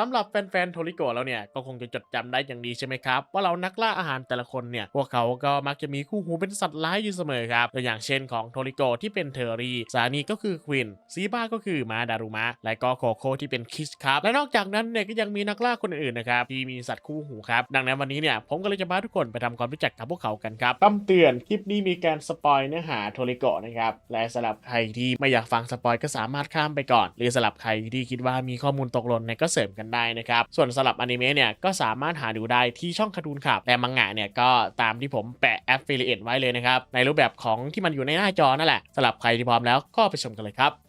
สำหรับแฟนๆโทริโกะแล้วเนี่ยก็คงจะจดจำได้อย่างดีใช่ไหมครับ ว่าเรานักล่าอาหารแต่ละคนเนี่ยพวกเขาก็มักจะมีคู่หูเป็นสัตว์ร้ายอยู่เสมอครับตัวอย่างเช่นของโทริโกะที่เป็นเทอรีซานีก็คือควินซีบ้าก็คือมาดารุมะ และก็โคโค่ที่เป็นคิสครับและนอกจากนั้นเนี่ยก็ยังมีนักล่าคนอื่นๆนะครับที่มีสัตว์คู่หูครับดังนั้นวันนี้เนี่ยผมก็เลยจะพาทุกคนไปทำความรู้จักกับพวกเขากันครับคำเตือนคลิปนี้มีการสปอยเนื้อหาโทริโกะนะครับและสำหรับใครที่ไม่อยากฟังสปอยก็สามารถข้ามไปก่อน หรือสำหรับใครที่คิดว่ามีข้อมูลตกหล่นเนี่ยก็เสริมกันได้นะครับ ส่วนสำหรับอนิเมะเนี่ยก็สามารถหาดูได้ที่ช่องคาร์ตูนครับแต่มังงะเนี่ยก็ตามที่ผมแปะแอปฟิลิเอตไว้เลยนะครับในรูปแบบของที่มันอยู่ในหน้าจอนั่นแหละสำหรับใครที่พร้อมแล้วก็ไปชมกันเลยครับ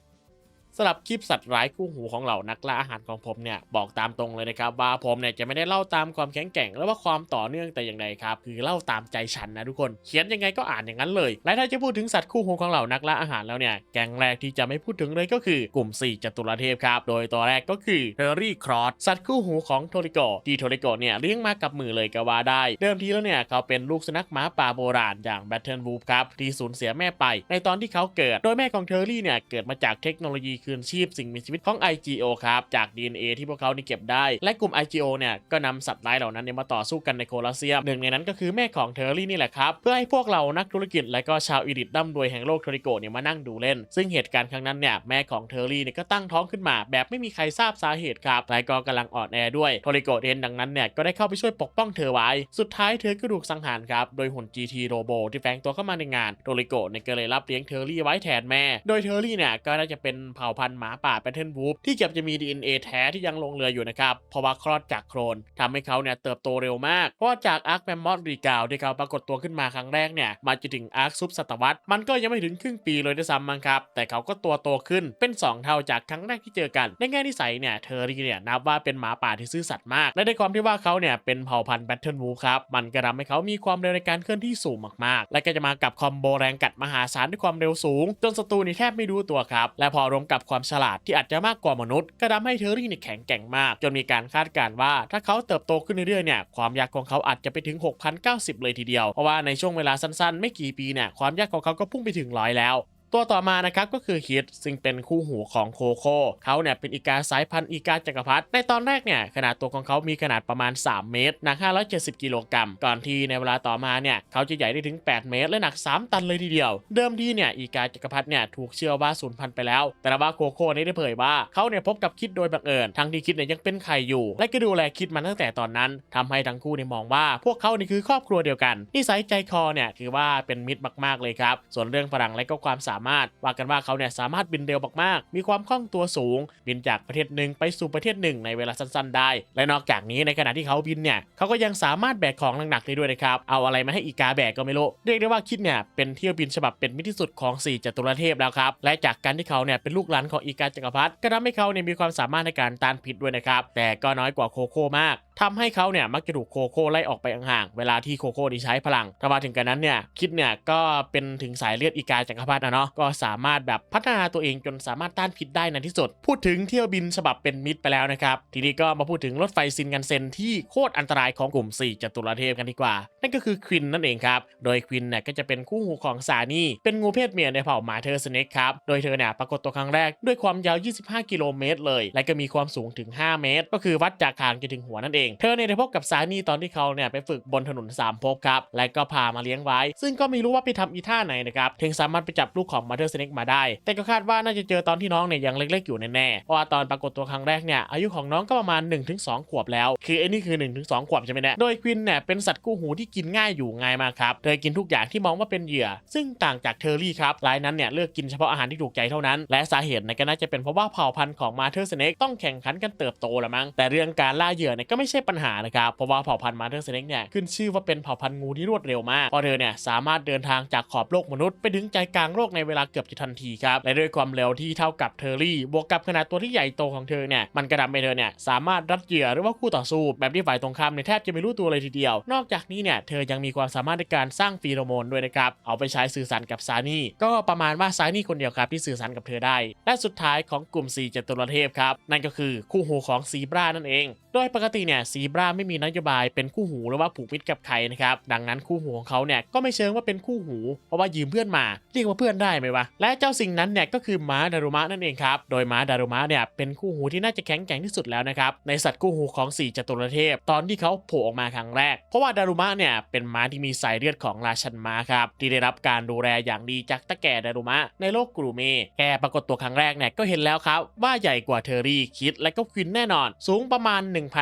สำหรับคลิปสัตว์ร้ายคู่หูของเหล่านักล่าอาหารของผมเนี่ยบอกตามตรงเลยนะครับว่าผมเนี่ยจะไม่ได้เล่าตามความแข็งแกร่งหรือว่าความต่อเนื่องแต่อย่างใดครับคือเล่าตามใจฉันนะทุกคนเขียนยังไงก็อ่านอย่างนั้นเลยและถ้าจะพูดถึงสัตว์คู่หูของเหล่านักล่าอาหารแล้วเนี่ยแกงแรกที่จะไม่พูดถึงเลยก็คือกลุ่ม 4จตุรเทพครับโดยตัวแรกก็คือเทอร์รี่ครอสสัตว์คู่หูของโทริโกที่โทริโกเนี่ยเลี้ยงมากับมือเลยก็ว่าได้ เดิมทีแล้วเนี่ยเขาเป็นลูกสุนัขหมาป่าโบราณอย่างแบทเทิลวูฟครับที่สูญเสียแม่ไป ในตอนที่เขาเกิด โดยแม่ของเทอร์รี่เนี่ยเกิดมาจากเทคโนโลยีคืนชีพสิ่งมีชีวิตของ IGO ครับ จาก DNA ที่พวกเขานี่เก็บได้ และกลุ่ม IGO เนี่ยก็นำสัตว์ร้ายเหล่านั้นเนี่ยมาต่อสู้กันในโคลอสเซียมหนึ่งในนั้นก็คือแม่ของเทอร์รี่นี่แหละครับ เพื่อให้พวกเรานักธุรกิจและก็ชาวอีดิทร่ำรวยแห่งโลกเทริโกเนี่ยมานั่งดูเล่น ซึ่งเหตุการณ์ครั้งนั้นเนี่ยแม่ของเทอร์รี่เนี่ยก็ตั้งท้องขึ้นมา แบบไม่มีใครทราบสาเหตุครับและก็กำลังอ่อนแอด้วยโทริโกเองดังนั้นเนี่ยก็ได้เข้าไปช่วยปกป้องเธอไว้ สุดท้ายเธอก็ถูกสังหารครับโดยหุ่น GT โรโบที่แฝงตัวเข้ามาในงานโทริโกเนี่ยก็เลยรับเลี้ยงเทอร์รี่ไว้แทนแม่ โดยเทอร์รี่เนี่ยก็น่าจะเป็นเผ่าพันธุ์หมาป่าแพทเทิร์นวูฟที่เก็บจะมี DNA แท้ที่ยังลงเหลืออยู่นะครับ เพราะว่าคลอดจากโครนทำให้เขาเนี่ยเติบโตเร็วมาก เพราะจากอาร์คแมมมอสรีกาวที่เขาปรากฏตัวขึ้นมาครั้งแรกเนี่ยมาจะถึงอาร์คซุปศตวรรษมันก็ยังไม่ถึงครึ่งปีเลยด้วยซ้ำมั้งครับ แต่เขาก็ตัวโตขึ้นเป็น 2 เท่าจากครั้งแรกที่เจอกัน ในแง่นิสัยเนี่ยเทอร์รี่เนี่ยนับว่าเป็นหมาป่าที่ซื่อสัตย์มาก และในความที่ว่าเขาเนี่ยเป็นเผ่าพันธุ์แบทเทิลวูครับมันก็ทำให้เขามีความเร็วในการเคลื่อนที่สูงมากๆ และก็จะมากับคอมโบแรงกัดมหาศาลด้วยความเร็วสูง จนศัตรูนี่แทบไม่รู้ตัวครับและพอรวมกับความฉลาดที่อาจจะมากกว่ามนุษย์ก็ทาให้เทอร์รี่เนี่ยแข็งแกร่งมาก จนมีการคาดการณ์ว่า ถ้าเขาเติบโตขึ้นเรื่อยๆเนี่ยความยากของเขาอาจจะไปถึง 6,090 เลยทีเดียว เพราะว่าในช่วงเวลาสั้นๆ ไม่กี่ปีเนี่ยความยากของเขาก็พุ่งไปถึงร้อยแล้ว ตัวต่อมานะครับก็คือคิดซึ่งเป็นคู่หูของโคโค่เขาเนี่ยเป็นอีกาสายพันธุ์อีกาจักรพรรดิในตอนแรกเนี่ยขนาดตัวของเขามีขนาดประมาณ 3 เมตรหนัก 570 กิโลกรัมก่อนที่ในเวลาต่อมาเนี่ยเขาจะใหญ่ได้ถึง 8 เมตร และหนัก 3 ตันเลยทีเดียว เดิมทีเนี่ยอีกาจักรพรรดิเนี่ยถูกเชื่อว่าสูญพันธุ์ไปแล้ว แต่ว่าโคโค่นี่ได้เผยว่าเขาเนี่ยพบกับคิดโดยบังเอิญทั้งที่คิดเนี่ยยังเป็นไข่อยู่ และก็ดูแลคิดมาตั้งแต่ตอนนั้นทำให้ทั้งคู่เนี่ยมองว่า พวกเขานี่คือครอบครัวเดียวกันนิสัยใจคอเนี่ยถือว่าเป็นมิตรมากๆเลยครับส่วนเรื่องพลังและก็ความสามารถว่ากันว่าเขาเนี่ยสามารถบินเร็วมากๆ มีความคล่องตัวสูง บินจากประเทศหนึ่งไปสู่ประเทศหนึ่งในเวลาสั้นๆ ได้ และนอกจากนี้ในขณะที่เขาบินเนี่ยเขาก็ยังสามารถแบกของหนักๆได้ด้วยนะครับเอาอะไรมาให้อีกาแบกก็ไม่รู้เรียกได้ว่าคิดเนี่ยเป็นเที่ยวบินฉบับเป็นมิตรที่สุดของ 4จตุรเทพแล้วครับและจากการที่เขาเนี่ยเป็นลูกหลานของอีกาจักรพรรดิก็ทำให้เขาเนี่ยมีความสามารถในการต้านพิษด้วยนะครับแต่ก็น้อยกว่าโคโค่มาก ทำให้เขาเนี่ยมักจะถูกโคโค่ไล่ออกไปห่างๆเวลาที่โคโค่ได้ใช้พลังถ้ามาถึงกันนั้นเนี่ยคิดเนี่ยก็เป็นถึงสายเลือดอีกาจักรพรรดินะเนาะก็สามารถแบบพัฒนาตัวเองจนสามารถต้านพิษได้ในที่สุด พูดถึงเที่ยวบินฉบับเป็นมิตรไปแล้วนะครับทีนี้ก็มาพูดถึงรถไฟซินกันเซนที่โคตรอันตรายของกลุ่ม 4จตุรเทพกันดีกว่า นั่นก็คือควินนั่นเองครับโดยควินเนี่ยก็จะเป็นคู่หูของซานี่ เป็นงูเพศเมียในเผ่าหมาเธอสเน็กครับโดยเธอเนี่ยปรากฏตัวครั้งแรกด้วยความยาว 25 กิโลเมตรเลย และก็มีความสูงถึง 5 เมตร ก็คือวัดจากคางจนถึงหัวนั่นเองเธอเนี่ยได้พบกับซานี่ตอนที่เขาเนี่ยไปฝึกบนถนนสามภพครับ และก็พามาเลี้ยงไว้ ซึ่งก็ไม่รู้ว่าไปทำอีท่าไหนนะครับ ถึงสามารถไปจับลูกของมาเธอสเน็กมาได้ แต่ก็คาดว่าน่าจะเจอตอนที่น้องเนี่ยยังเล็กๆอยู่แน่ๆ เพราะว่าตอนปรากฏตัวครั้งแรกเนี่ยอายุของน้องก็ประมาณ 1-2 ขวบแล้ว คือไอ้นี่คือ 1-2 ขวบใช่ไหมเนี่ย โดยควินเนี่ยเป็นสัตว์กู้หูที่กินง่ายอยู่ง่ายมากครับ เธอกินทุกอย่างที่มองว่าเป็นเหยื่อ ซึ่งต่างจากเทอร์รี่ครับ รายนั้นเนี่ยเลือกกินเฉพาะอาหารที่ถูกใจเท่านั้น และสาเหตุเนี่ยก็น่าจะเป็นเพราะว่าเผ่าพันธุ์ของมาเธอร์สเน็กต้องแข่งขันกันเติบโตละมั้ง แต่เรื่องการล่าเหยื่อเนี่ยก็ไม่ใช่ปัญหานะครับ เพราะว่าเผ่าพันธุ์มาเธอร์สเน็กเนี่ยขึ้นชื่อว่าเป็นเผ่าพันธุ์งูที่รวดเร็วมากเพราะเธอเนี่ยสามารถเดินทางจากขอบโลกมนุษย์ไปถึงใจกลางโลกในเวลาเกือบจะทันทีครับและด้วยความเร็วที่เท่ากับเทอร์รี่ บวกกับขนาดตัวที่ใหญ่โตของเธอเนี่ยมันกระทำให้เธอเนี่ยสามารถรัดเหยื่อหรือว่าคู่ต่อสู้แบบที่ฝ่ายตรงข้ามเนี่ยแทบจะไม่รู้ตัวเลยทีเดียว นอกจากนี้เนี่ยเธอยังมีความสามารถในการสร้างฟีโรโมนด้วยนะครับเอาไปใช้สื่อสารกับซานี่ก็ประมาณว่าซานี่คนเดียวครับที่สื่อสารกับเธอได้ และสุดท้ายของกลุ่ม4จตุรเทพครับนั่นก็คือคู่หูของซีบรานั่นเอง โดยปกติเนี่ยซีบราไม่มีนโยบายเป็นคู่หูหรือว่าผูกมิตรกับใครนะครับ ดังนั้นคู่หูของเขาเนี่ยก็ไม่เชิงว่าเป็นคู่หู เพราะว่ายืมเพื่อนมา เรียกว่าเพื่อนได้ไหมวะ และเจ้าสิ่งนั้นเนี่ยก็คือม้าดารุมะนั่นเองครับ โดยม้าดารุมะเนี่ยเป็นคู่หูที่น่าจะแข็งแกร่งที่สุดแล้วนะครับ ในสัตว์คู่หูของสี่จตุรเทพ ตอนที่เขาโผล่ออกมาครั้งแรก เพราะว่าดารุมะเนี่ยเป็นม้าที่มีสายเลือดของราชันม้าครับที่ได้รับการดูแลอย่างดีจากตะแก่ดารุมะในโลกกรูเมแค่ปรากฏตัวครั้งแรกเนี่ยก็เห็นแล้วครับว่าใหญ่กว่าเทอรี่คิดและก็ควินแน่นอน สูงประมาณ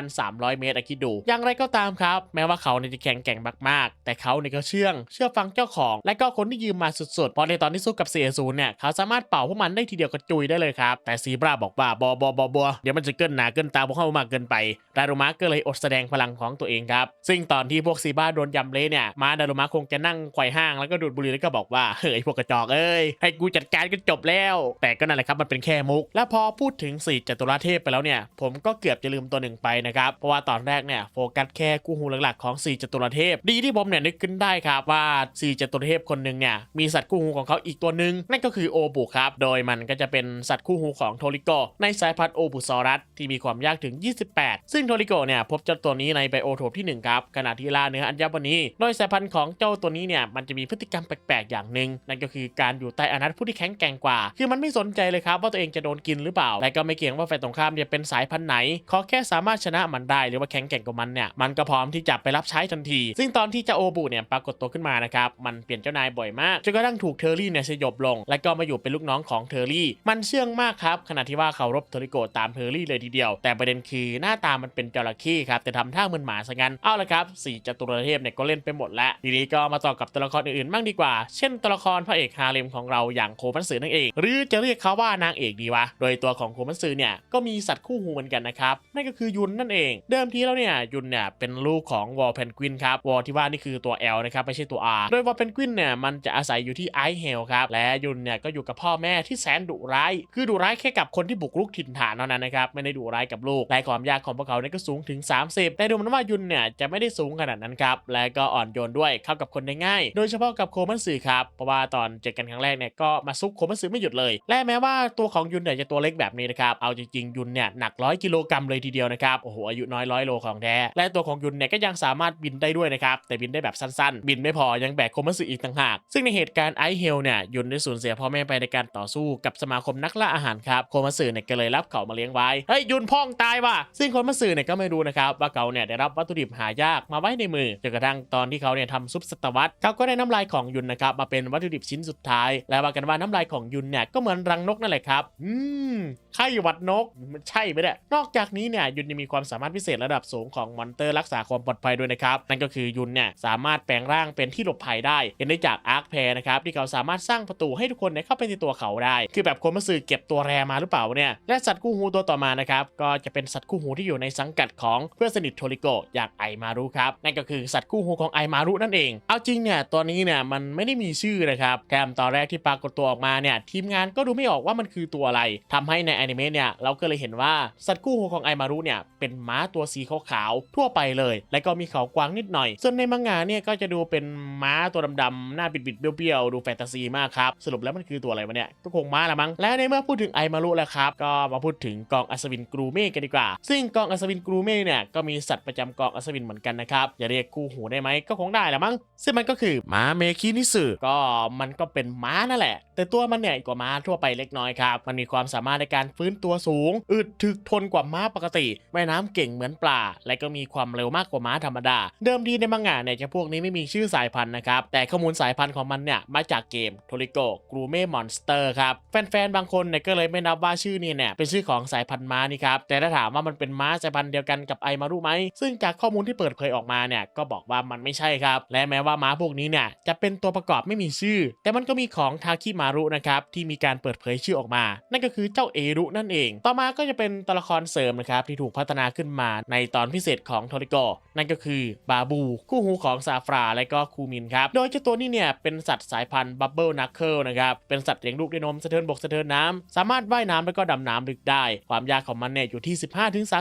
1,300เมตรอะคิดดู อย่างไรก็ตามครับ แม้ว่าเขาเนี่ยจะแข็งแกร่งมากๆ แต่เขาเนี่ยก็เชื่อง เชื่อฟังเจ้าของ และก็คนที่ยืมมาสุดๆ เพราะในตอนที่สู้กับเสียศูเนี่ย เขาสามารถเป่าพวกมันได้ทีเดียวกระจุยได้เลยครับ แต่ซีบราบอกว่าบอบอบอบอเดี๋ยวมันจะเกินหนาเกินตาพวกเขามากเกินไป ดารุมะก็เลยอดแสดงพลังของตัวเองครับ ซึ่งตอนที่พวกซีบราโดนยำเละเนี่ยมาดารุมะคงจะนั่งไขว่ห้างแล้วก็ดูดบุหรี่แล้วก็บอกว่าเฮ้ยพวกกระจอกเอ้ยให้กูจัดการก็จบแล้ว แต่ก็นั่นแหละครับมันเป็นแค่มุก และพอพูดถึงสี่จตุรเทพไปแล้วเนี่ยผมก็เกือบจะลืมตัวหนึ่งไปนะครับเพราะว่าตอนแรกเนี่ยโฟกัสแค่คู่หูหลักๆของสี่จตุรเทพ ดีที่ผมเนี่ยนึกขึ้นได้ครับว่าสี่จตุรเทพคนหนึ่งเนี่ยมีสัตว์คู่หูของเขาอีกตัวหนึ่งนั่นก็คือโอบุครับ โดยมันก็จะเป็นสัตว์คู่หูของโทริโกในสายพันธุ์โอบุซอรัสที่มีความยากถึง 28 ซึ่งโทริโกเนี่ยพบเจ้าตัวนี้ในไบโอโทปที่ 1 ครับขณะที่ล่าเนื้ออัญมณีโดยสายพันธุ์ของเจ้าตัวนี้เนี่ยมันจะมีพฤติกรรมแปลกๆอย่างหนึ่งนั่นก็คือการอยู่ใต้อนัตผู้ที่แข็งแกร่งกว่า คือมันไม่สนใจเลยครับว่าตัวเองจะโดนกินหรือเปล่าและก็ไม่เกี่ยงว่าฝ่ายตรงข้ามจะเป็นสายพันธุ์ไหนขอแค่สามารถชนะมันได้หรือว่าแข็งแกร่งกว่ามันเนี่ยมันก็พร้อมที่จะไปรับใช้ทันที ซึ่งตอนที่เจ้าโอบุเนี่ยปรากฏตัวขึ้นมานะครับมันเปลี่ยนเจ้านายบ่อยมากจนกระทั่งถูกเทอร์รี่เนี่ยสยบลง และก็มาอยู่เป็นลูกน้องของเทอร์รี่ มันเชื่องมากครับขณะที่ว่าเขารบเทอริโกะตามเทอร์รี่เลยทีเดียว แต่ประเด็นคือหน้าตามันเป็นจระเข้ครับแต่ทำท่าเหมือนหมาซะงั้นเอาละครับสี่จตุรเทพเนี่ยก็เล่นไปหมดแล้วทีนี้ก็มาต่อกับตัวละครอื่นๆบ้างดีกว่า เช่นตัวละครพระเอกฮาเลมของเราอย่างโคมันสือนั่นเอง หรือจะเรียกเขาว่านางเอกดีวะ โดยตัวของโคมันสือเนี่ยก็มีสัตว์คู่หูเหมือนกันนะครับนั่นก็คือยุนนั่นเองเเดิมทีแล้วเนี่ยยุนเนี่ยเป็นลูกของวอลเพนกวินครับวอลที่ว่านี่คือตัว L นะครับไม่ใช่ตัว R โดยวอลเพนกวินเนี่ยมันจะอาศัยอยู่ที่ไอเฮลครับและยุนเนี่ยก็อยู่กับพ่อแม่ที่แสนดุร้าย คือดุร้ายแค่กับคนที่บุกรุกถิ่นฐานเท่านั้นนะครับไม่ได้ดุร้ายกับลูกและความยากของพวกเขาเนี่ยก็สูงถึง 30 แต่ดูเหมันว่ายุนเนี่ยจะไม่ได้สูงขนาดนั้นครับและก็อ่อนโยนด้วยเข้ากับคนได้ง่าย โดยเฉพาะกับโคมันสือครับเพราะว่าตอนเจอกันครั้งแรกเนี่ยก็มาซุกโคมันสือไม่หยุดเลย และแม้ว่าตัวของยุนเนี่ยจะตัวเล็กแบบนี้นะครับเอาจริงๆยุนเนี่ยหนักร้อยกิโลกรัมเลยทีเดียวนะครับโอ้โหอายุน้อยร้อยโลของแท้ และตัวของยุนเนี่ยก็ยังสามารถบินได้ด้วยนะครับ แต่บินได้แบบสั้นๆ บินไม่พอยังแบกโคมัสืออีกต่างหาก ซึ่งในเหตุการณ์ไอเฮลเนี่ยยุนได้สูญเสียพ่อแม่ไปในการต่อสู้กับสมาคมนักล่าอาหารครับ โคมัสือเนี่ยก็เลยรับเขามาเลี้ยงไว้ เฮ้ยยุนพ่องตายว่ะ ซึ่งโคมัสือเนี่ยก็ไม่รู้นะครับว่าเขาเนี่ยได้รับวัตถุดิบหายากมาไว้ในมือจนกระทั่งตอนที่เขาเนี่ยทำซุปสตวัตเขาก็ได้น้ำลายของยุนนะครับมาเป็นวัตถุดิบชิ้นสุดท้าย และว่ากันว่าน้ำลายของยุนเนี่ยก็เหมือนรังนกนั่นแหละครับ อืมไข้หวัดนกมันใช่ไหมเนี่ยนอกจากนี้เนี่ยยุนยังมีความสามารถพิเศษระดับสูงของมอนเตอร์รักษาความปลอดภัยด้วยนะครับ นั่นก็คือยุนเนี่ยสามารถแปลงร่างเป็นที่หลบภัยได้เห็นได้จากอาร์คแพรนะครับที่เขาสามารถสร้างประตูให้ทุกคนเนี่ยเข้าไปในตัวเขาได้ คือแบบคนมาสื่อเก็บตัวแรมาหรือเปล่าเนี่ยและสัตว์คู่หูตัวต่อมานะครับก็จะเป็นสัตว์คู่หูที่อยู่ในสังกัดของเพื่อนสนิทโทริโกะอย่างไอมารุครับนั่นก็คือสัตว์คู่หูของไอมารุนั่นเอง เอาจริงเนี่ยตัวนี้เนี่ยมันไม่ได้มีชื่อนะครับแถมตอนแรกที่ปรากฏตัวออกมาเนี่ยทีมงานก็ดูไม่ออกว่ามันคือตัวอะไรทำให้ในอนิเมะเนี่ยเราก็เลยเห็นว่าสัตว์คู่หูของไอมารุเนี่ยเป็นม้าตัวสีขาวๆทั่วไปเลย และก็มีเขากวางนิดหน่อย ส่วนในมังงะเนี่ยก็จะดูเป็นม้าตัวดำๆหน้าบิดๆเบี้ยวๆดูแฟนตาซีมากครับสรุปแล้วมันคือตัวอะไรวะเนี่ยก็คงม้าละมั้งและในเมื่อพูดถึงไอมารุแล้วครับก็มาพูดถึงกองอัศวินกรูเม่กันดีกว่า ซึ่งกองอัศวินกรูเม่เนี่ยก็มีสัตว์ประจำกองอัศวินเหมือนกันนะครับอย่าเรียกคู่หูได้ไหมก็คงได้ละมั้งซึ่งมันก็คือม้าเมคินิสึก็มันก็เป็นม้านั่นแหละ แต่ตัวมันเนี่ยกว่าม้าทั่วไปเล็กน้อยครับมันมีความสามารถในการฟื้นตัวสูง อึดถึกทนกว่าม้าปกติว่ายน้ำเก่งเหมือนปลา และก็มีความเร็วมากกว่าม้าธรรมดา เดิมทีในมังงะเนี่ยจะพวกนี้ไม่มีชื่อสายพันธุ์นะครับ แต่ข้อมูลสายพันธุ์ของมันเนี่ยมาจากเกมโทริโกกรูเม่มอนสเตอร์ครับ แฟนๆ บางคนเนี่ยก็เลยไม่นับว่าชื่อนี้เนี่ยเป็นชื่อของสายพันธุ์ม้านี่ครับ แต่ถ้าถามว่ามันเป็นม้าสายพันธุ์เดียวกันกับไอมารุไหม ซึ่งจากข้อมูลที่เปิดเผยออกมาเนี่ยก็บอกว่ามันไม่ใช่ครับ และแม้ว่าม้าพวกนี้เนี่ยจะเป็นตัวประกอบไม่มีชื่อ แต่มันก็มีของทาคิมารุนะครับที่มีการเปิดเผยชื่อออกมา นั่นก็คือเจ้าเอรุนั่นเอง ต่อมาก็จะเป็นตัวละครเสริมนะครับที่ถูกพัฒนาขึ้นมาในตอนพิเศษของโทริโกนั่นก็คือบาบู คู่หูของซาฟราและก็คูมินครับโดยเจ้าตัวนี้เนี่ยเป็นสัตว์สายพันธุ์บับเบิลนักเคิลนะครับเป็นสัตว์เลี้ยงลูกด้วยนมสะเทินบกสะเทินน้ำสามารถว่ายน้ำแล้วก็ดำน้ำลึกได้ ความยากของมันเนี่ยอยู่ที่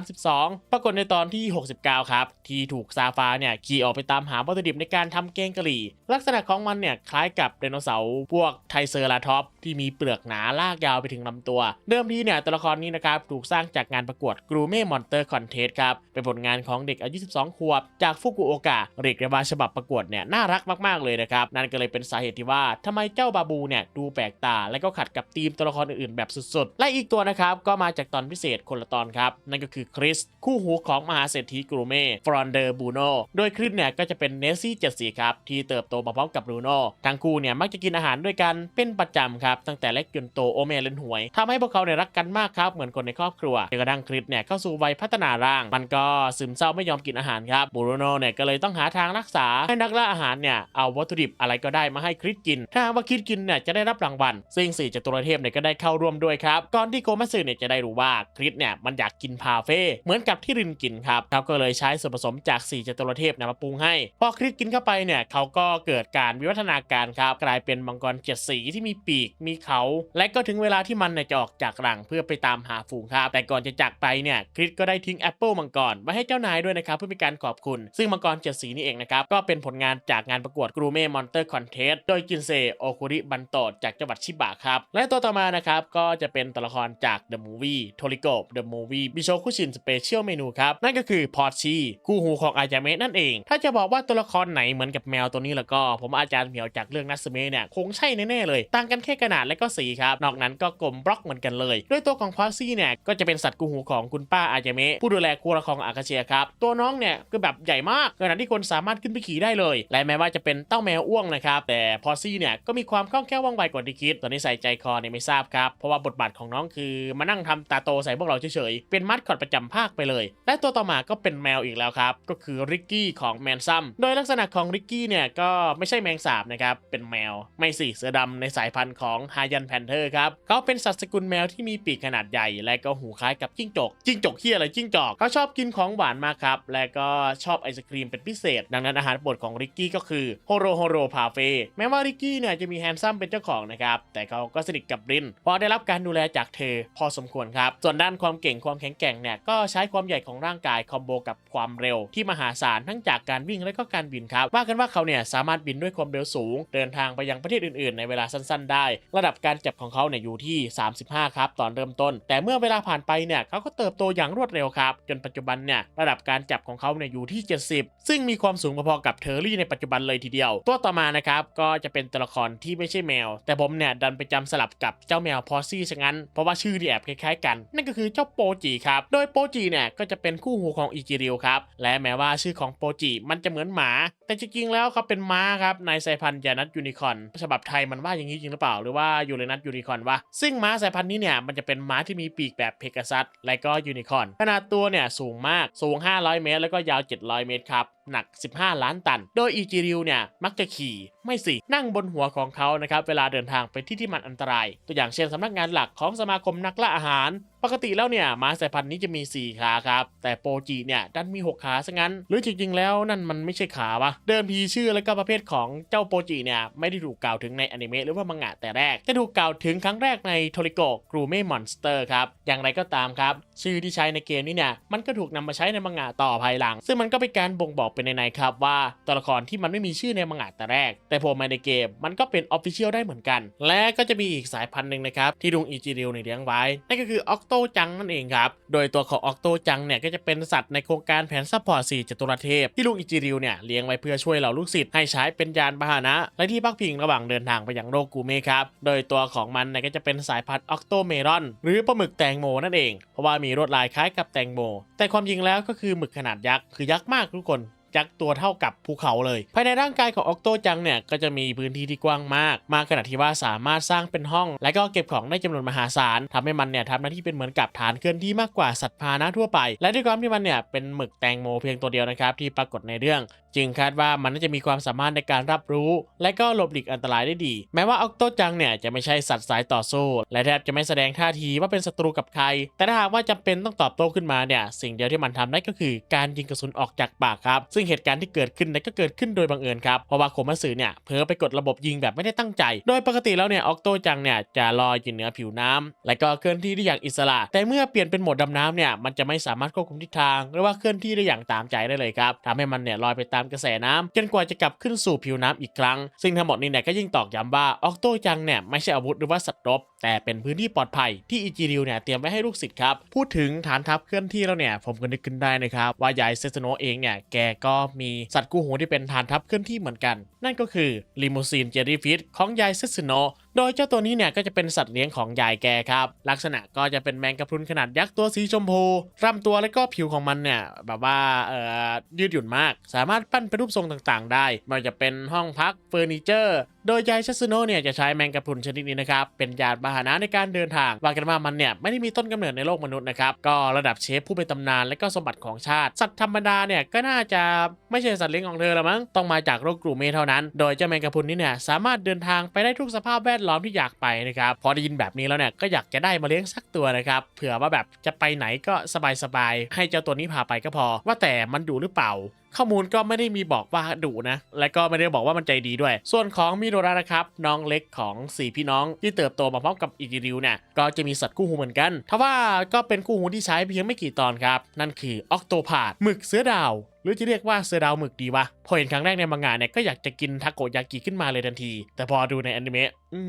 15-32 ปรากฏในตอนที่ 69 ครับ ที่ถูกซาฟาเนี่ยขี่ออกไปตามหาวัตถุดิบในการทำแกงกะหรี่ ลักษณะของมันเนี่ยคล้ายกับไดโนเสาร์พวกไทเซอราท็อป ที่มีเปลือกหนาลากยาวไปถึงลำตัว เดิมทีเนี่ยตัวละครนี้นะครับถูกสร้างจากงานประกวดกรูเม่มอนเตอร์คอนเทสครับเป็นผลงานของเด็กอายุ 12 ขวบ จากฟุกุโอกะเรียกได้ว่าฉบับประกวดเนี่ยน่ารักมากๆเลยนะครับนั่นก็เลยเป็นสาเหตุที่ว่าทำไมเจ้าบาบูเนี่ยดูแปลกตา และก็ขัดกับธีมตัวละครอื่นๆแบบสุดๆ และอีกตัวนะครับก็มาจากตอนพิเศษคนละตอนครับนั่นก็คือคริสคู่หูของมหาเศรษฐีกรูเม่ฟรอนเดอร์บูโนโดยคริสเนี่ยก็จะเป็นเนสซี่เจ็ดสีครับที่เติบโตมาพร้อมกับบรูโน่ทั้งคู่เนี่ยมักจะกินอาหารด้วยกันเป็นประจำครับตั้งแต่เล็กจนโตโอเมเล่นหวยทำให้พวกเขาเนี่ยรักกันมากครับเหมือนคนในครอบครัวจนกระทั่งคริสเนี่ยเข้าสู่วัยพัฒนาร่าง มันก็ซึมเศร้าไม่ยอมกินอาหารครับบรูโน่เนี่ยก็เลยต้องหาทางรักษาให้นักล่าอาหารเนี่ยเอาวัตถุดิบอะไรก็ได้มาให้คริสกิน ถ้าว่าคริสกินเนี่ยจะได้รับรางวัลซึ่งสี่จตุรเทพเนี่ยก็ได้เข้าร่วมด้วยครับก่อนที่โกมัตสึเนี่ยจะได้รู้ว่าคริสเนี่ยมันอยากกินพาเฟ่เหมือนกับที่รินกินครับเขาก็เลยใช้ส่วนผสมจากสี่จตุรเทพเนี่ยมาปรุงให้พอคริสกินเข้าไปเนี่ยเขาก็เกิดการวิวัฒนาการครับกลายเป็นมังกรเจ็ดสีที่มีปีกมีเขา และก็ถึงเวลาที่มันเนี่ยจะออกจากรังเพื่อไปตามหาฝูงครับแต่ก่อนจะจากไปเนี่ยคริสก็ได้ทิ้งแอปเปิลมังกรไว้ให้เจ้านายด้วยนะครับเพื่อเป็นการขอบคุณ ซึ่งมังกรเจ็ดสีนี่เองนะครับก็เป็นผลงานจากงานประกวดกรูเม่มอนเตอร์คอนเทสโดยกินเซโอคุริบันโตจากจังหวัดชิบะครับและตัวต่อมานะครับก็จะเป็นตัวละครจาก The Movie t o r i k o The Movie บิโชคุชินสเปเชียลเมนูครับนั่นก็คือพอร์ชีคู่หูของอาจารย์เมะนั่นเอง ถ้าจะบอกว่าตัวละครไหนเหมือนกับแมวตัวนี้แล้วก็ ผมอาจารย์เหมียวจากเรื่องนัสเมะเนี่ยคงใช่แน่ๆเลย ต่างกันแค่ขนาดและก็สีครับ นอกนั้นก็กลมบล็อกเหมือนกันเลย ด้วยตัวของพอชี่เนี่ยก็จะเป็นสัตว์คู่หูของคุณป้าอาจารย์เมะผู้ดูแลครัวของอากาเชียครับตัวน้องเนี่ยก็แบบใหญ่มากขนาดที่คนสามารถขึ้นไปขี่ได้เลย และแม้ว่าจะเป็นเต้าแมวอ้วงนะครับแต่พอซี่เนี่ยก็มีความคล่องแคล่วว่องไวกว่าที่คิดตอนนี้ใส่ใจคอเนี่ยไม่ทราบครับเพราะว่าบทบาทของน้องคือมานั่งทำตาโตใส่พวกเราเฉยๆเป็นมัดคอดประจำภาคไปเลย และตัวต่อมาก็เป็นแมวอีกแล้วครับก็คือริกกี้ของแมนซัมโดยลักษณะของริกกี้เนี่ยก็ไม่ใช่แมงสาบนะครับเป็นแมวไม่สิเสือดำในสายพันธุ์ของฮายันแพนเทอร์ครับเขาเป็นสัตว์สกุลแมวที่มีปีกขนาดใหญ่ และก็หูคล้ายกับจิ้งจกจิ้งจกเฮียอะไรจิ้งจอกเขาชอบกินของหวานมากครับ และก็ชอบไอศครีมเป็นพิเศษ ดังนั้นอาหารโปรดของริกกี้ก็คือโฮโรโฮโรพาเฟ่แม้ว่าริกกี้เนี่ยจะมีแฮนซัมเป็นเจ้าของนะครับแต่เขาก็สนิทกับรินเพราะได้รับการดูแลจากเธอพอสมควรครับ ส่วนด้านความเก่งความแข็งแกร่งเนี่ยก็ใช้ความใหญ่ของร่างกายคอมโบกับความเร็ว ที่มหาศาลทั้งจากการวิ่งและก็การบินครับว่ากันว่าเขาเนี่ยสามารถบินด้วยความเร็วสูง เดินทางไปยังประเทศอื่นๆ ในเวลาสั้นๆ ได้ระดับการจับของเขาเนี่ยอยู่ที่ 35 ครับ ตอนเริ่มต้น แต่เมื่อเวลาผ่านไปเนี่ยเขาก็เติบโตอย่างรวดเร็วครับ จนปัจจุบันเนี่ยระดับการจับของเขาเนี่ยอยู่ที่ 70 ซึ่งมีความสูงพอๆกับเทอร์รี่ในปัจจุบันเลยทีเดียว ตัวต่อมานะครับก็จะเป็นตัวละครที่ไม่ใช่แมว แต่ผมเนี่ยดันไปจำสลับกับเจ้าแมวพอซี่ซะงั้น เพราะว่าชื่อที่แอบคล้ายๆกัน นั่นก็คือเจ้าโปจิครับ โดยโปจิเนี่ยก็จะเป็นคู่หูของอิจิริวครับ และแม้ว่าชื่อของโปจิมันจะเหมือนหมา แต่จริงๆแล้วเขาเป็นม้าครับในสายพันธุ์ยานัทยูนิคอนฉบับไทยมันว่าอย่างนี้จริงหรือเปล่าหรือว่ายูเรนัทยูนิคอนวะซึ่งม้าสายพันธุ์นี้เนี่ยมันจะเป็นม้าที่มีปีกแบบเพกาซัสและก็ยูนิคอนขนาดตัวเนี่ยสูงมากสูง 500 เมตร แล้วก็ยาว 700 เมตรครับหนัก 15 ล้านตัน โดยอีจิริวเนี่ยมักจะขี่ไม่สิ นั่งบนหัวของเขานะครับเวลาเดินทางไปที่ที่มันอันตราย ตัวอย่างเช่นสำนักงานหลักของสมาคมนักล่าอาหาร ปกติแล้วเนี่ยม้าสายพันธุ์นี้จะมี 4 ขาครับ แต่โปจิเนี่ยดันมี 6 ขาซะงั้น หรือจริงๆแล้วนั่นมันไม่ใช่ขาวะเดิมทีชื่อและก็ประเภทของเจ้าโปจิเนี่ยไม่ได้ถูกกล่าวถึงในอนิเมะหรือว่ามังงะแต่แรก จะถูกกล่าวถึงครั้งแรกในโทริโกะกรูเม่มอนสเตอร์ครับ อย่างไรก็ตามครับ ชื่อที่ใช้ในเกมนี้เนี่ยมันก็ถูกนำมาใช้ในมังงะต่อภายหลัง ซึ่งมันก็เป็นการบ่งบอกเป็นในๆครับว่าตัวละครที่มันไม่มีชื่อในมังงะแต่แรก แต่พอมาในเกมมันก็เป็นออฟฟิเชียลได้เหมือนกัน และก็จะมีอีกสายพันธุ์หนึ่งนะครับที่ลุงอิจิริวเนี่ยเลี้ยงไว้นั่นก็คือออกโตตจังนั่นเองครับ โดยตัวของออกโตจังเนี่ยก็จะเป็นสัตว์ในโครงการแผนซัพพอร์ต4จตุรเทพที่ลุงอิจิริวเนี่ยเลี้ยงไว้เพื่อช่วยเหล่าลูกศิษย์ให้ใช้เป็นยานพาหนะและที่พักพิงระหว่างเดินทางไปยังโลกกูเมครับโดยตัวของมันเนี่ยก็จะเป็นสายพันธุ์ออกโตเมรอน หรือปลาหมึกแตงโมนั่นเองเพราะว่ามีลวดลายคล้ายกับแตงโมแต่ความจริงแล้วก็คือหมึกขนาดยักษ์คือยักษ์มากทุกคน ยักษ์ตัวเท่ากับภูเขาเลย ภายในร่างกายของออกโตจังเนี่ยก็จะมีพื้นที่ที่กว้างมาก มากขนาดที่ว่าสามารถสร้างเป็นห้อง และก็เก็บของได้จำนวนมหาศาลทำให้มันเนี่ยทำหน้าที่เป็นเหมือนกับฐานเคลื่อนที่มากกว่าสัตว์พาหนะทั่วไป และด้วยความที่มันเนี่ยเป็นหมึกแตงโมเพียงตัวเดียวนะครับที่ปรากฏในเรื่อง จึงคาดว่ามันน่าจะมีความสามารถในการรับรู้ และก็หลบหลีกอันตรายได้ดี แม้ว่าออกโตจังเนี่ยจะไม่ใช่สัตว์สายต่อสู้ และแทบจะไม่แสดงท่าทีว่าเป็นศัตรูกับใคร แต่ถ้าหากว่าจำเป็นต้องตอบโต้ขึ้นมาเนี่ยสิ่งเดียวที่มันทำได้ก็คือการยิงกระสุนออกจากปากครับซึ่งงเหตุการณ์ที่เกิดขึ้นเนี่ยก็เกิดขึ้นโดยบังเอิญครับเพราะว่าโคมัสึเนี่ยเผลอไปกดระบบยิงแบบไม่ได้ตั้งใจ โดยปกติแล้วเนี่ยออกโตจังเนี่ยจะลอยอยู่เหนือผิวน้ำและก็เคลื่อนที่ได้อย่างอิสระ แต่เมื่อเปลี่ยนเป็นโหมดดำน้ำเนี่ยมันจะไม่สามารถควบคุมทิศทาง หรือว่าเคลื่อนที่ได้อย่างตามใจได้เลยครับทำให้มันเนี่ยลอยไปตามกระแสน้ำจนกว่าจะกลับขึ้นสู่ผิวน้ำอีกครั้ง ซึ่งทั้งหมดนี้เนี่ยก็ยิ่งตอกย้ำว่าออกโตจังเนี่ยไม่ใช่อาวุธหรือว่าสัตว์รบแต่เป็นพื้นที่ปลอดภัยที่อิจิริวเนี่ยเตรียมไว้ให้ลูกศิษย์ครับพูดถึงฐานทัพเคลื่อนที่แล้วเนี่ยผมก็นึกขึ้นได้นะครับว่ายายเซซโนเองเนี่ยแกก็มีสัตว์กู้หูที่เป็นฐานทัพเคลื่อนที่เหมือนกัน นั่นก็คือลิมูซีนเจอรี่ฟิชของยายเซซโนะ โดยเจ้าตัวนี้เนี่ยก็จะเป็นสัตว์เลี้ยงของยายแกครับ ลักษณะก็จะเป็นแมงกะพรุนขนาดยักษ์ตัวสีชมพูลำตัวและก็ผิวของมันเนี่ยแบบว่าเอ่อยืดหยุ่นมาก สามารถปั้นเป็นรูปทรงต่างๆ ได้ไม่ว่าจะเป็นห้องพักเฟอร์นิเจอร์ โดยยายชัสโนะเนี่ยจะใช้แมงกะพรุนชนิดนี้นะครับเป็นยานพาหนะในการเดินทางว่ากันว่ามันเนี่ยไม่ได้มีต้นกำเนิดในโลกมนุษย์นะครับก็ระดับเชฟผู้เป็นตำนานและก็สมบัติของชาติ สัตว์ธรรมดาเนี่ยก็น่าจะไม่ใช่สัตว์เลี้ยงของเธอละมั้งต้องมาจากโลกกรูเมเท่านั้น โดยเจ้าแมงกะพรุนนี้เนี่ยสามารถเดินทางไปได้ทุกสภาพแวดล้อมที่อยากไปนะครับ พอได้ยินแบบนี้แล้วเนี่ยก็อยากจะได้มาเลี้ยงสักตัวนะครับ เผื่อว่าแบบจะไปไหนก็สบายๆให้เจ้าตัวนี้พาไปก็พอ ว่าแต่มันดุหรือเปล่า ข้อมูลก็ไม่ได้มีบอกว่าดุนะ และก็ไม่ได้บอกว่ามันใจดีด้วย ส่วนของมิโดระนะครับ น้องเล็กของสี่พี่น้องที่เติบโตมาพร้อมกับอิจิริวเนี่ยก็จะมีสัตว์คู่หูเหมือนกันทว่าก็เป็นคู่หูที่ใช้เพียงไม่กี่ตอนครับ นั่นคือออกโตพาดหมึกเสือดาวหรือจะเรียกว่าเสือดาวหมึกดีวะ พอเห็นครั้งแรกในมังงะเนี่ยก็อยากจะกินทาโกยากิขึ้นมาเลยทันที แต่พอดูในอนิเมะอื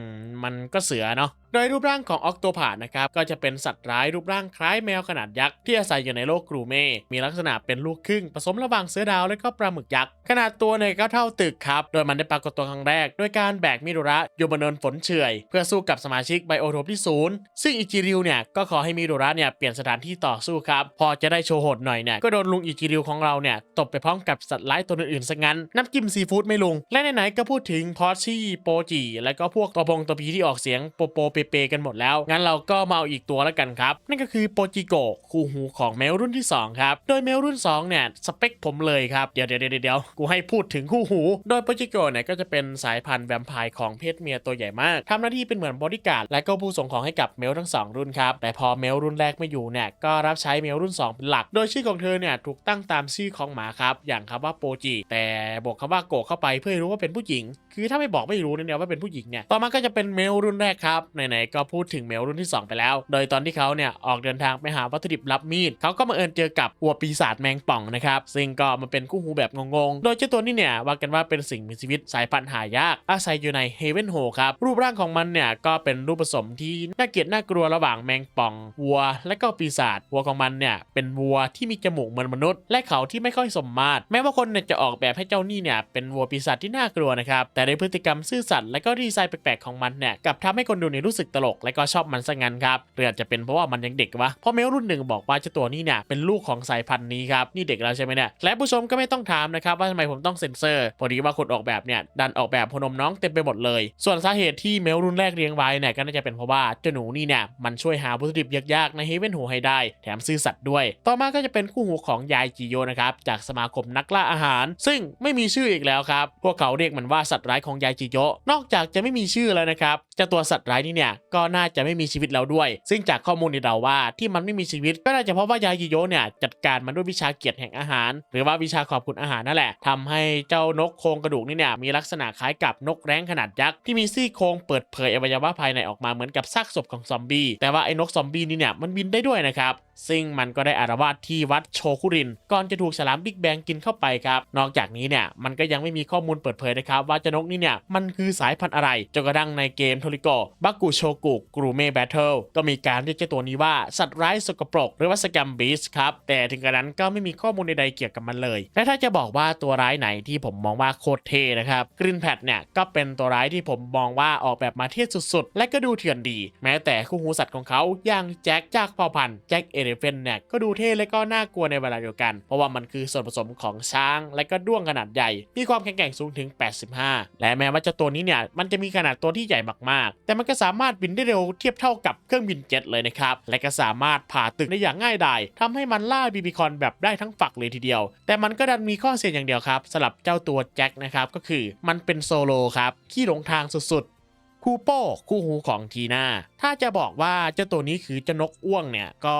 ม มันก็เสือเนาะ โดยรูปร่างของออกโตพาดนะครับ ก็จะเป็นสัตว์ร้ายรูปร่างคล้ายแมวขนาดยักษ์ที่อาศัยอยู่ในโลกกรูเม่ มีลักษณะเป็นลูกครึ่งผสมระหว่างเสือดาวและก็ปลาหมึกยักษ์ขนาดตัวเนี่ยก็เท่าตึกครับ โดยมันได้ปรากฏตัวครั้งแรก ด้วยการแบกมิโดระอยู่บนเนินฝนเฉยเพื่อสู้กับสมาชิกไบโอโทปที่ศูนย์ซึ่งอิจิริวเนี่ยก็ขอให้มิโดระเนี่ยเปลี่ยนสถานที่ต่อสู้ครับพอจะได้โชว์โหดหน่อยเนี่ยก็โดนลุงอิจิริวของเราเนี่ยตบไปพร้อมกับสัตว์ร้ายตัวอื่นๆซะงั้นน้ำจิ้มซีฟู้ดไม่ลุงและไหนๆก็พูดถึงพอชี่โปจิและก็พวกตัวพงตัวพีที่ออกเสียงโปโปเปเปกันหมดแล้วงั้นเราก็มาเอาอีกตัวแล้วกันครับนั่นก็คือโปจิโกคู่หูของแมวรุ่นที่2ครับโดยแมวรุ่น2เนี่ยสเปคผมเลยครับเดี๋ยวเดี๋ยวเดี๋ยวกูให้พูดถึงคู่หู โดยโปจิโกเนี่ยก็จะเป็นสายพันธุ์แวมไพร์ของเพศเมียตัวใหญ่มากทำหน้าที่เป็นเหมือนบอดี้การ์ดและก็ผู้ส่งของให้กับเมลทั้งสองรุ่นครับแต่พอเมลรุ่นแรกไม่อยู่เนี่ยก็รับใช้เมลรุ่น 2 เป็นหลัก โดยชื่อของเธอเนี่ยถูกตั้งตามชื่อของหมาครับอย่างคำว่าโปจิแต่บวกคำว่าโกเข้าไปเพื่อให้รู้ว่าเป็นผู้หญิง คือถ้าไม่บอกไม่รู้เนี่ยว่าเป็นผู้หญิงเนี่ยต่อมาก็จะเป็นเมลรุ่นแรกครับไหนๆก็พูดถึงเมลรุ่นที่ 2 ไปแล้ว โดยตอนที่เขาเนี่ยออกเดินทางไปหาวัตถุดิบรับมีดเขาก็มาเอิญเจอกับวัวปีศาจแมงป่องนะครับซึ่งก็มาเป็นคู่หูแบบงงๆ โดยเจ้าตัวนี้เนี่ยว่ากันว่าเป็นสิ่งมีชีวิตสายพันธุ์หายาก อาศัยอยู่ในเฮเวนโฮครับ รูปร่างของมันเนี่ยก็เป็นรูปผสมที่น่าเกลียดน่ากลัวระหว่างแมงป่องวัว และก็ปีศาจวัวของมันเนี่ยเป็นวัวที่มีจมูกเหมือนมนุษย์ และเขาที่ไม่ค่อยสมมาตร แม้ว่าคนเนี่ยจะออกแบบให้เจ้านี่เนี่ยเป็นวัวปีศาจที่น่ากลัวนะครับแต่ในพฤติกรรมซื่อสัตย์และก็ดีไซน์แปลกๆของมันเนี่ยกับทำให้คนดูเนี่ยรู้สึกตลกและก็ชอบมันซะงั้นครับหรืออาจจะเป็นเพราะว่ามันยังเด็กวะเพราะเมลรุ่นหนึ่งบอกว่าเจ้าตัวนี้เนี่ยเป็นลูกของสายพันธุ์นี้ครับนี่เด็กแล้วใช่ไหมเนี่ยและผู้ชมก็ไม่ต้องถามนะครับว่าทำไมผมต้องเซ็นเซอร์พอดีว่าคนออกแบบเนี่ยดันออกแบบพนมน้องเต็มไปหมดเลย ส่วนสาเหตุที่เมลรุ่นแรกเรียงไว้เนี่ยก็น่าจะเป็นเพราะว่าเจ้าหนูนี่เนี่ยมันช่วยหาวัตถุดิบยากๆในเฮเวนหูให้ได้ แถมซื่อสัตย์ด้วย ต่อมาก็จะเป็นคู่หูของยายจิโยนะครับจากสมาคมนักล่าอาหาร ซึ่งไม่มีชื่ออีกแล้วครับพวกเขาเรียกมันว่าสัตว์ร้ายของยายจิโยนอกจากจะไม่มีชื่อแล้วนะครับเจ้าตัวสัตว์ร้ายนี่เนี่ยก็น่าจะไม่มีชีวิตแล้วด้วย ซึ่งจากข้อมูลที่เราว่าที่มันไม่มีชีวิตก็น่าจะเพราะว่ายายจิโยเนี่ยจัดการมันด้วยวิชาเกียรติแห่งอาหารหรือว่าวิชาขอบคุณอาหารนั่นแหละทำให้เจ้านกโครงกระดูกนี่เนี่ยมีลักษณะคล้ายกับนกแร้งขนาดยักษ์ที่มีซี่โครงเปิดเผยอวัยวะภายในออกมาเหมือนกับซากศพของซอมบี้แต่ว่าไอ้นกซอมบี้นี่เนี่ยมันบินได้ด้วยนะครับ ซึ่งมันก็ได้อารวาสที่วัดโชคุริน ก่อนจะถูกฉลามบิ๊กแบงกินเข้าไปครับ นอกจากนี้เนี่ยมันก็ยังไม่มีข้อมูลเปิดเผยนะครับ ว่าจนกนี่เนี่ยมันคือสายพันธุ์อะไรจนกระทั่งในเกมโทริโกบักกุโชกุกรูเม่แบทเทิลก็มีการเรียกเจ้าตัวนี้ว่าสัตว์ร้ายสกปรกหรือว่าสแกมบีสครับ แต่ถึงกระนั้นก็ไม่มีข้อมูลใดๆเกี่ยวกับมันเลย และถ้าจะบอกว่าตัวร้ายไหนที่ผมมองว่าโคตรเท่นะครับกรินแพดเนี่ยก็เป็นตัวร้ายที่ผมมองว่าออกแบบมาเท่สุดๆ และก็ดูเถื่อนดี แม้แต่คู่หูสัตว์ของเขาอย่างแจ็คจากเผ่าพันธุ์แจ็คเอเลเฟนเนี่ยก็ดูเท่และก็น่ากลัวในเวลาเดียวกัน เพราะว่ามันคือส่วนผสมของช้าง และก็ด้วงขนาดใหญ่ มีความแข็งแกร่งสูงถึง 85 และแม้ว่าเจ้าตัวนี้เนี่ยมันจะมีขนาดตัวที่ใหญ่มากๆ แต่มันก็สามารถบินได้เร็วเทียบเท่ากับเครื่องบินเจ็ตเลยนะครับและก็สามารถผ่าตึกได้อย่างง่ายดายทำให้มันล่าบีบีคอนแบบได้ทั้งฝักเลยทีเดียว แต่มันก็ดันมีข้อเสียอย่างเดียวครับสำหรับเจ้าตัวแจ็คนะครับก็คือมันเป็นโซโลครับขี้หลงทางสุดๆ คูโป้คู่หูของทีน่าถ้าจะบอกว่าเจ้าตัวนี้คือเจ้านกอ้วงเนี่ยก็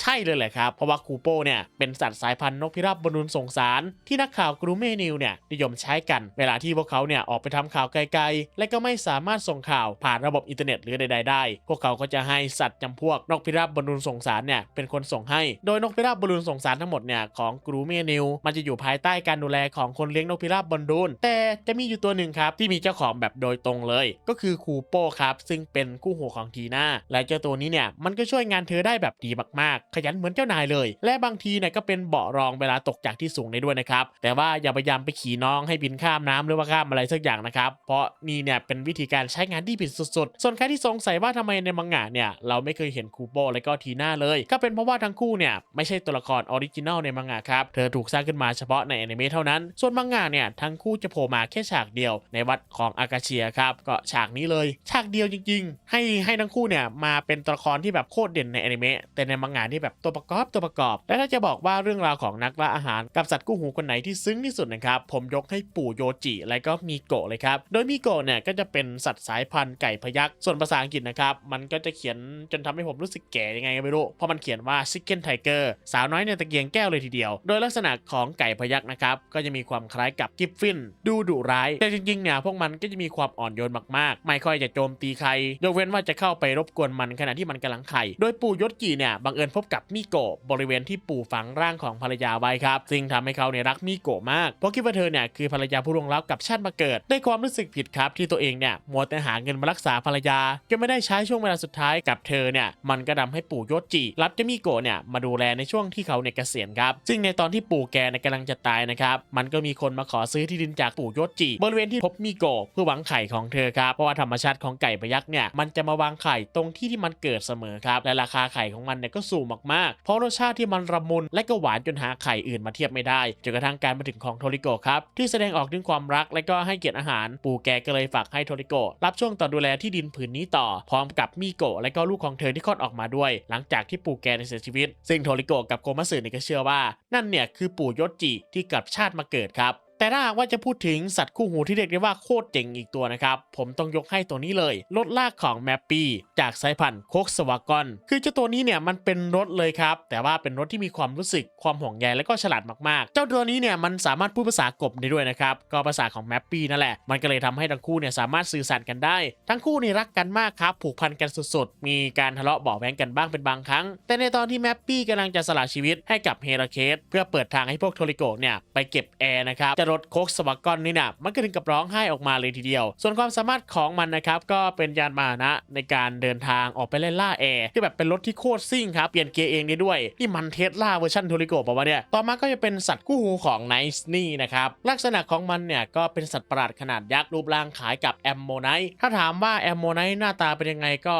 ใช่เลยแหละครับ เพราะว่าคูโป้เนี่ยเป็นสัตว์สายพันธุ์นกพิราบบรรลุนส่งสาร ที่นักข่าวกรูเมนิวเนี่ยนิยมใช้กันเวลาที่พวกเขาเนี่ยออกไปทำข่าวไกลๆ และก็ไม่สามารถส่งข่าวผ่านระบบอินเทอร์เน็ตหรือใดๆได้ พวกเขาก็จะให้สัตว์จำพวกนกพิราบบรรลุนส่งสารเนี่ยเป็นคนส่งให้ โดยนกพิราบบรรลุนส่งสารทั้งหมดเนี่ยของกรูเมนิวมันจะอยู่ภายใต้การดูแลของคนเลี้ยงนกพิราบบรรลุนแต่จะมีอยู่ตัวหนึ่งครับที่มีเจ้าของแบบโดยตรงเลย ก็คือคูโป้ครับ ซึ่งเป็นคู่หูของทีน่าและเจ้าตัวนี้เนี่ยมันก็ช่วยงานเธอได้แบบดีมากๆ ขยันเหมือนเจ้านายเลย และบางทีเนี่ยก็เป็นเบาะรองเวลาตกจากที่สูงได้ด้วยนะครับแต่ว่าอย่าพยายามไปขี่น้องให้บินข้ามน้ำหรือว่าข้ามอะไรสักอย่างนะครับเพราะนี่เนี่ยเป็นวิธีการใช้งานที่ผิดสุดๆ ส่วนใครที่สงสัยว่าทำไมในมังงะเนี่ยเราไม่เคยเห็นคูโป้และก็ทีน่าเลย ก็เป็นเพราะว่าทั้งคู่เนี่ยไม่ใช่ตัวละครออริจินัลในมังงะครับเธอถูกสร้างขึ้นมาเฉพาะในอนิเมะเท่านั้นส่วนมังงะเนี่ยทั้งคู่จะโผล่มาแค่ฉากเดียวในวัดของอากาเชียครับก็ฉากนี้เลย ฉากเดียวจริง ๆ ให้ให้ทั้งคู่เนี่ยมาเป็นตัวละครที่แบบโคตรเด่นในอนิเมะแต่ในมังงะที่แบบตัวประกอบตัวประกอบ และถ้าจะบอกว่าเรื่องราวของนักล่าอาหารกับสัตว์กู้หูคนไหนที่ซึ้งที่สุดนะครับผมยกให้ปู่โยจิและก็มีโกะเลยครับโดยมีโกะเนี่ยก็จะเป็นสัตว์สายพันธุ์ไก่พยักส่วนภาษาอังกฤษนะครับมันก็จะเขียนจนทำให้ผมรู้สึกแก่ยังไงก็ไม่รู้เพราะมันเขียนว่า chicken tiger สาวน้อยในตะเกียงแก้วเลยทีเดียว โดยลักษณะของไก่พยักนะครับก็จะมีความคล้ายกับกิฟฟิน ดูดุร้าย แต่จริงๆเนี่ยพวกมันก็จะมีความอ่อนโยนมากไม่ค่อยจะโจมตีใคร ยกเว้นว่าจะเข้าไปรบกวนมันขณะที่มันกำลังไข่ โดยปู่ยศจีเนี่ยบังเอิญพบกับมิโกะบริเวณที่ปู่ฝังร่างของภรรยาไว้ครับซึ่งทำให้เขาเนี่ยรักมิโกะมาก เพราะคิดว่าเธอเนี่ยคือภรรยาผู้ล่วงลับกับชาติมาเกิดด้วยความรู้สึกผิดครับที่ตัวเองเนี่ยมัวแต่หาเงินมารักษาภรรยาจนไม่ได้ใช้ช่วงเวลาสุดท้ายกับเธอเนี่ยมันก็ทำให้ปู่ยศจีรับเจ้ามิโกะเนี่ยมาดูแลในช่วงที่เขาเนี่ยเกษียณครับซึ่งในตอนที่ปู่แกเนี่ยกำลังจะตายนะครับมันก็มีคนมาขอซื้อที่ดินจากปู่ยศจีบริเวณที่พบมิโกะเพื่อหวังไข่ของเธอครับเพราะว่าธรรมชาติของไก่พยักเนี่ยมันจะมาวางไข่ตรงที่ที่มันเกิดเสมอครับและราคาไข่ของมันเนี่ยก็สูงมากๆ เพราะรสชาติที่มันระมุนและก็หวานจนหาไข่อื่นมาเทียบไม่ได้จนกระทั่งการมาถึงของโทริโกครับที่แสดงออกถึงความรักและก็ให้เกียรติอาหาร ปู่แกก็เลยฝากให้โทริโกรับช่วงต่อดูแลที่ดินผืนนี้ต่อ พร้อมกับมิโกะและก็ลูกของเธอที่คลอดออกมาด้วย หลังจากที่ปู่แกเสียชีวิต ซึ่งโทริโกกับโกมัสึเนี่ยก็เชื่อว่า นั่นเนี่ยคือปู่ยศจิที่กลับชาติมาเกิดครับ แต่ถ้าหากว่าจะพูดถึงสัตว์คู่หูที่เรียกได้ว่าโคตรเจ๋งอีกตัวนะครับ ผมต้องยกให้ตัวนี้เลยรถลากของแมปปี้จากสายพันธุ์โคกสวากอนคือเจ้าตัวนี้เนี่ยมันเป็นรถเลยครับ แต่ว่าเป็นรถที่มีความรู้สึกความห่วงใยและก็ฉลาดมากๆ เจ้าตัวนี้เนี่ยมันสามารถพูดภาษากบได้ด้วยนะครับก็ภาษาของแมปปี้นั่นแหละมันก็เลยทำให้ทั้งคู่เนี่ยสามารถสื่อสารกันได้ ทั้งคู่นี่รักกันมากครับผูกพันกันสุดๆมีการทะเลาะเบาะแว้งกันบ้างเป็นบางครั้ง แต่ในตอนที่แมปปี้กำลังจะสละชีวิตให้กับเฮราเคสเพื่อเปิดทางให้พวกโทริโกเนี่ยไปเก็บแอร์นะครับจะรถโคกสวากกอนนี่เนี่ยมันก็ถึงกับร้องไห้ออกมาเลยทีเดียว ส่วนความสามารถของมันนะครับก็เป็นยานพาหนะในการเดินทางออกไปเล่นล่าแอร์ที่แบบเป็นรถที่โคตรซิ่งครับเปลี่ยนเกียร์เองได้ด้วยนี่มันเทสลาเวอร์ชันโทริโกะป่าวะเนี่ยต่อมาก็จะเป็นสัตว์คู่หูของไนซ์นี่นะครับลักษณะของมันเนี่ยก็เป็นสัตว์ประหลาดขนาดยักษ์รูปร่างคล้ายกับแอมโมไนท์ถ้าถามว่าแอมโมไนท์หน้าตาเป็นยังไงก็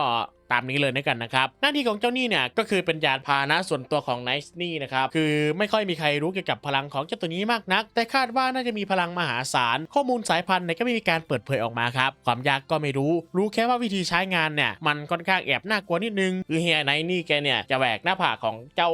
ตามนี้เลยนะกันนะครับ หน้าที่ของเจ้านี่เนี่ยก็คือเป็นยานพาหนะส่วนตัวของไนซ์นี่นะครับ คือไม่ค่อยมีใครรู้เกี่ยวกับพลังของเจ้าตัวนี้มากนัก แต่คาดว่าน่าจะมีพลังมหาศาล ข้อมูลสายพันธุ์เนี่ยก็ไม่มีการเปิดเผยออกมาครับ ความยากก็ไม่รู้ รู้แค่ว่าวิธีใช้งานเนี่ยมันค่อนข้างแอบน่ากลัวนิดนึง คือเฮียไนท์นี่แกเนี่ยจะแหวกหน้าผากของเจ้า